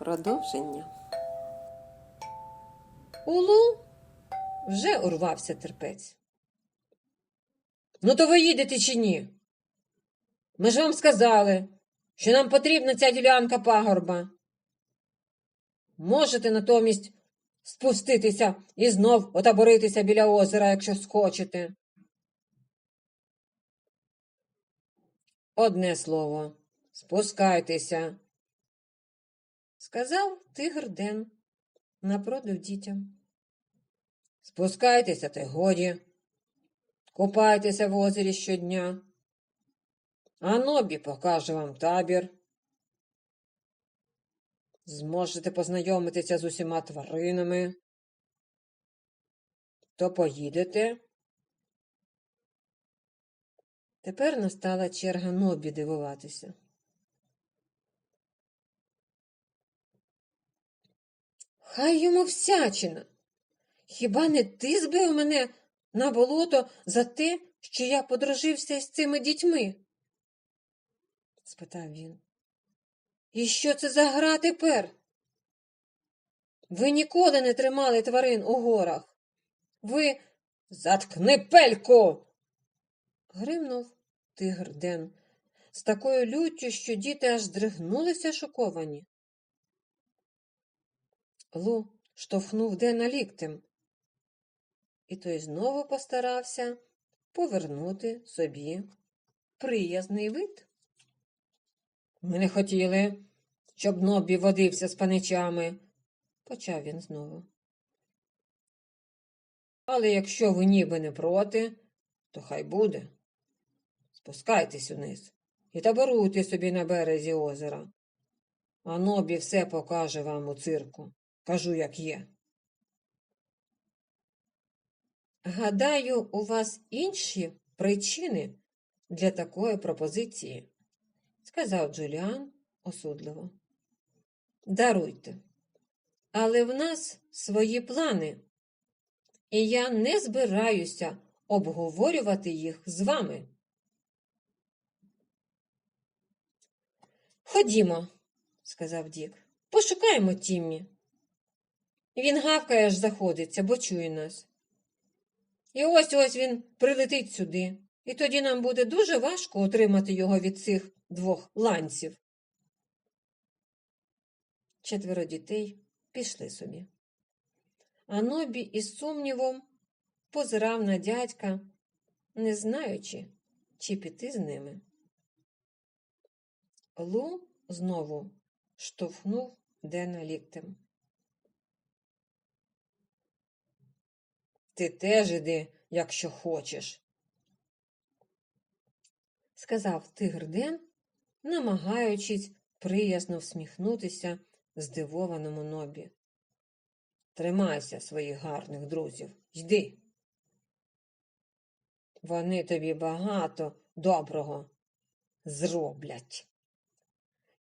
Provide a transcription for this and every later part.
Продовження. Улу вже урвався терпець. Ну, то ви їдете чи ні? Ми ж вам сказали, що нам потрібна ця ділянка пагорба. Можете натомість спуститися і знов отаборитися біля озера, якщо схочете. Одне слово, спускайтеся, сказав тигр Ден напродив дітям. Спускайтеся, та годі. Купайтеся в озері щодня. А Нобі покаже вам табір. Зможете познайомитися з усіма тваринами. То поїдете. Тепер настала черга Нобі дивуватися. Хай йому всячина. Хіба не ти збив мене на болото за те, що я подружився з цими дітьми? спитав він. І що це за гра тепер? Ви ніколи не тримали тварин у горах. Ви заткни пельку. гримнув тигр Ден з такою люттю, що діти аж здригнулися шоковані. Лу штовхнув Дена ліктем, і той знову постарався повернути собі приязний вид. Ми не хотіли, щоб Нобі водився з паничами, почав він знову. Але якщо ви ніби не проти, то хай буде. Спускайтесь униз і таборуйте собі на березі озера. А Нобі все покаже вам у цирку. Кажу, як є. Гадаю, у вас інші причини для такої пропозиції, сказав Джуліан осудливо. Даруйте, але в нас свої плани, і я не збираюся обговорювати їх з вами. Ходімо, сказав Дік, пошукаємо Тіммі. Він гавкає аж заходиться, бо чує нас. І ось ось він прилетить сюди, і тоді нам буде дуже важко отримати його від цих двох ланців. Четверо дітей пішли собі. А Нобі із сумнівом позирав на дядька, не знаючи, чи піти з ними. Лу знову штовхнув Дена ліктем. Ти теж іди, якщо хочеш, сказав тигр Ден, намагаючись приязно всміхнутися здивованому нобі. Тримайся своїх гарних друзів, йди. Вони тобі багато доброго зроблять.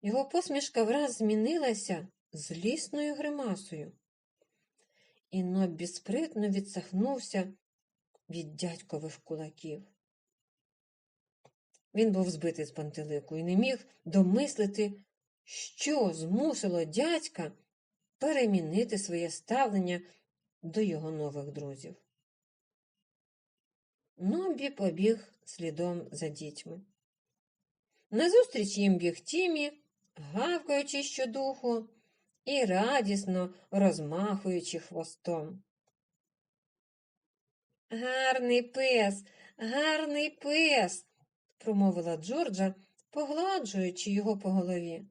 Його посмішка враз змінилася злісною гримасою і Ноббі спритно відсахнувся від дядькових кулаків. Він був збитий з пантелику і не міг домислити, що змусило дядька перемінити своє ставлення до його нових друзів. Нобі побіг слідом за дітьми. Назустріч їм біг Тімі, гавкаючи щодуху і радісно розмахуючи хвостом. Гарний пес, гарний пес, промовила Джорджа, погладжуючи його по голові.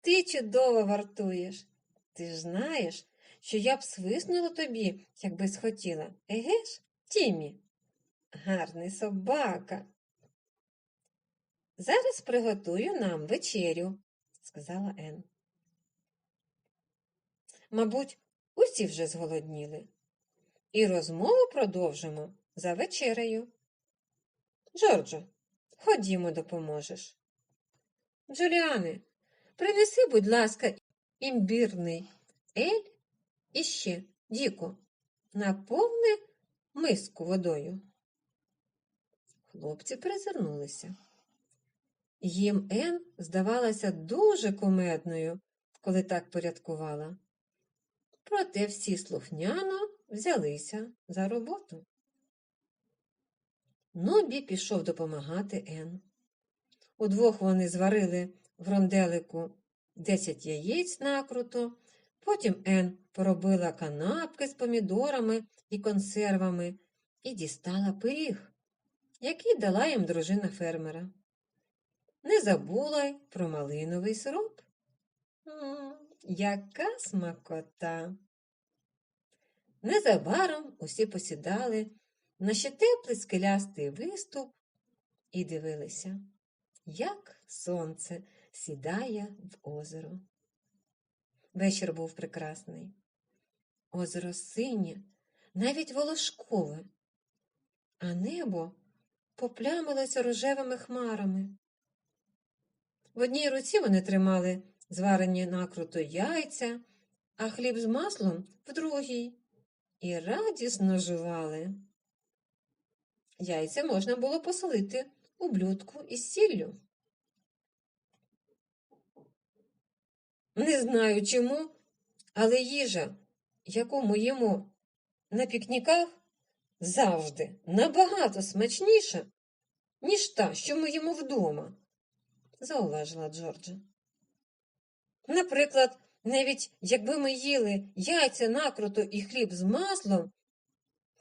Ти чудово вартуєш. Ти ж знаєш, що я б свиснула тобі, якби схотіла. Еге ж, Тімі? Гарний собака. Зараз приготую нам вечерю, сказала Ен. Мабуть, усі вже зголодніли. І розмову продовжимо за вечерею. Джорджо, ходімо, допоможеш. Джуліане, принеси, будь ласка, імбірний ель і ще, Діко, наповни миску водою. Хлопці призирнулися. Їм Ен здавалася дуже кумедною, коли так порядкувала. Проте всі слухняно взялися за роботу. Нобі пішов допомагати Ен. Удвох вони зварили в ронделику десять яєць накруто, потім Ен поробила канапки з помідорами і консервами і дістала пиріг, який дала їм дружина фермера. Не забула й про малиновий сироп. Яка смакота! Незабаром усі посідали на ще теплий скелястий виступ і дивилися, як сонце сідає в озеро. Вечір був прекрасний. Озеро синє, навіть волошкове, а небо поплямилося рожевими хмарами. В одній руці вони тримали зварені накруто яйця, а хліб з маслом в другій, і радісно жували. Яйця можна було посолити у блюдку із сіллю. Не знаю чому, але їжа, яку ми їмо на пікніках, завжди набагато смачніша, ніж та, що ми їмо вдома, зауважила Джорджа. Наприклад, навіть якби ми їли яйця накруто і хліб з маслом,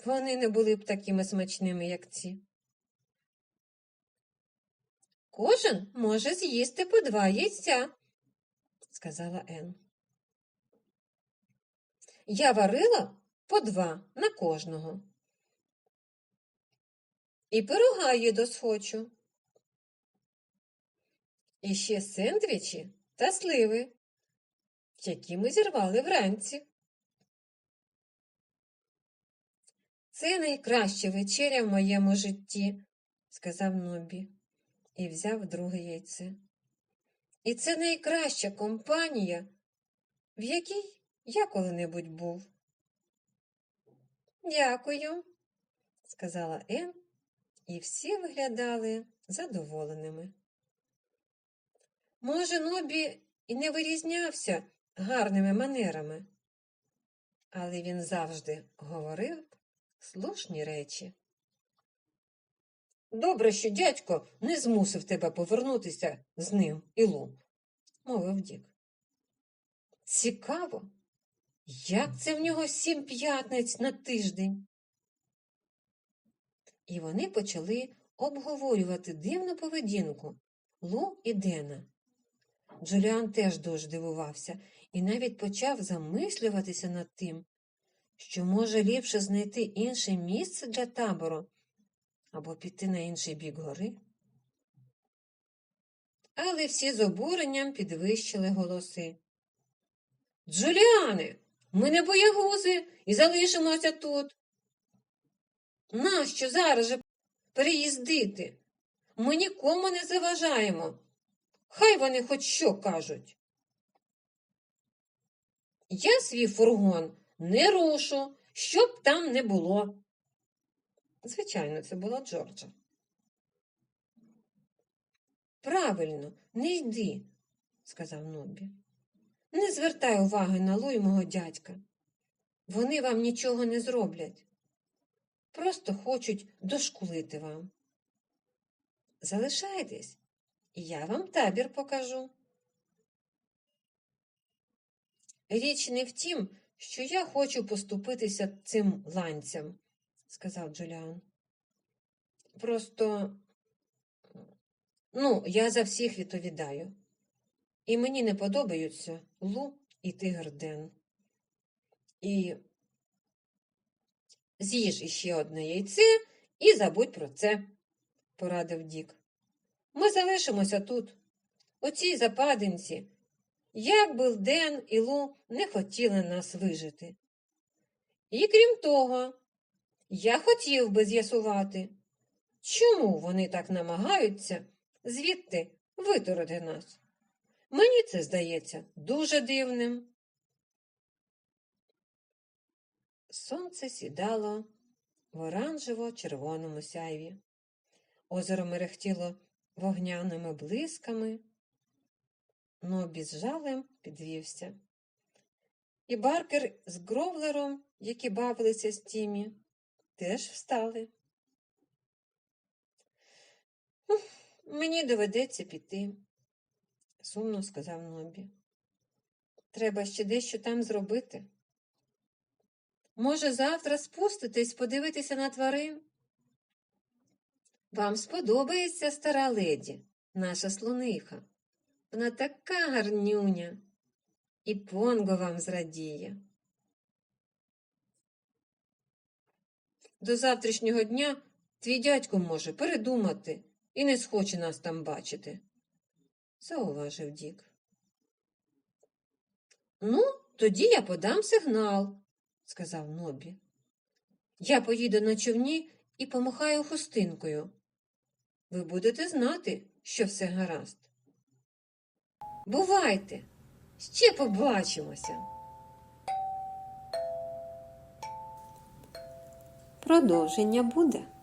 вони не були б такими смачними, як ці. Кожен може з'їсти по два яйця, сказала Ен. Я варила по два на кожного. І пирога їду схочу. І ще сендвічі та сливи, які ми зірвали вранці. Це найкраща вечеря в моєму житті, сказав Нобі і взяв друге яйце. І це найкраща компанія, в якій я коли-небудь був. Дякую, сказала Ен, і всі виглядали задоволеними. Може, Нобі і не вирізнявся гарними манерами, але він завжди говорив слушні речі. Добре, що дядько не змусив тебе повернутися з ним, Ілу, мовив Дік. Цікаво, як це в нього сім п'ятниць на тиждень. І вони почали обговорювати дивну поведінку Лу і Дена. Джуліан теж дуже дивувався і навіть почав замислюватися над тим, що може ліпше знайти інше місце для табору або піти на інший бік гори. Але всі з обуренням підвищили голоси. Джуліане, ми не боягузи і залишимося тут. Нащо зараз же переїздити? Ми нікому не заважаємо. Хай вони хоч що кажуть. Я свій фургон не рушу, щоб там не було. Звичайно, це була Джорджа. Правильно, не йди, сказав Нобі. Не звертай уваги на Лу і мого дядька. Вони вам нічого не зроблять. Просто хочуть дошкулити вам. Залишайтесь, я вам табір покажу. Річ не в тім, що я хочу поступитися цим ланцям, сказав Джуліан. Просто, ну, я за всіх відповідаю. І мені не подобаються Лу і Тигр Ден. І з'їж іще одне яйце і забудь про це, порадив Дік. Ми залишимося тут, у цій западинці, як би Ден і Лу не хотіли нас вижити. І крім того, я хотів би з'ясувати, чому вони так намагаються звідти виторити нас. Мені це здається дуже дивним. Сонце сідало в оранжево-червоному сяйві. Озеро мерехтіло вогняними блисками. Нобі з жалем підвівся. І Баркер з Гровлером, які бавилися з Тімі, теж встали. Мені доведеться піти, сумно сказав Нобі. Треба ще дещо там зробити. Може, завтра спуститесь подивитися на тварин? Вам сподобається стара леді, наша слониха. Вона така гарнюня. І Понго вам зрадіє. До завтрашнього дня твій дядько може передумати і не схоче нас там бачити, зауважив Дік. Ну, тоді я подам сигнал, сказав Нобі. Я поїду на човні і помахаю хустинкою. Ви будете знати, що все гаразд. Бувайте, ще побачимося. Продовження буде.